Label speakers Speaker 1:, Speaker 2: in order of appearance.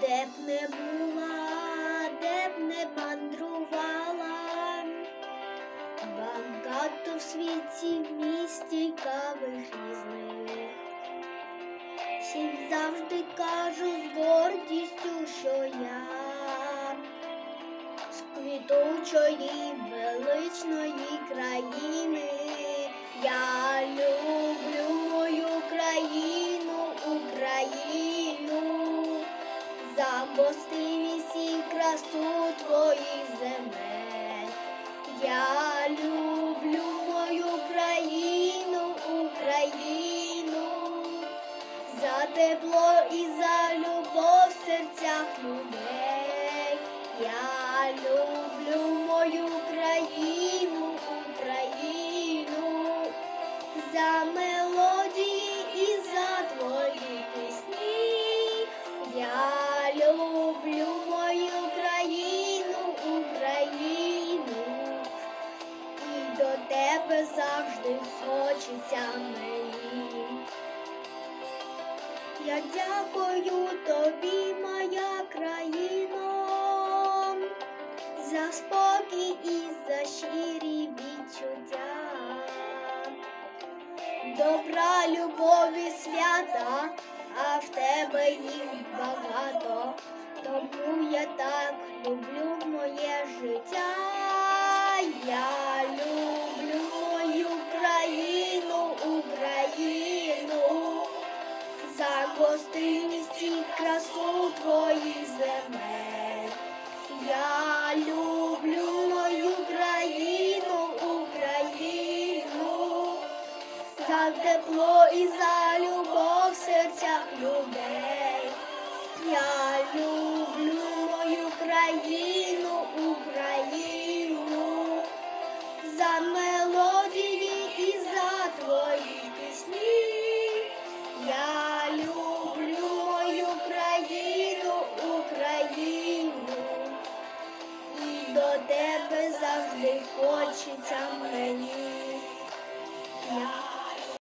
Speaker 1: Де б не була, де б не мандрувала, багато в світі місць цікавих різних. Всім завжди кажу з гордістю, що я з квітучої гостинність красу твоїх земель. Я люблю мою країну, Україну, за тепло і за любов в серцях людей. Я люблю мою країну, Україну, за мелодії тебе завжди хочеться мені. Я дякую тобі, моя країно, за спокій і за щирі відчуття, добра, любові, свята, а в тебе їх багато, тому я так люблю моє життя. Я гостинність красу твоїх земель. Я люблю мою країну, Україну, за тепло і за любов в серцях людей. Я люблю мою країну, завжди хочеться мені. Я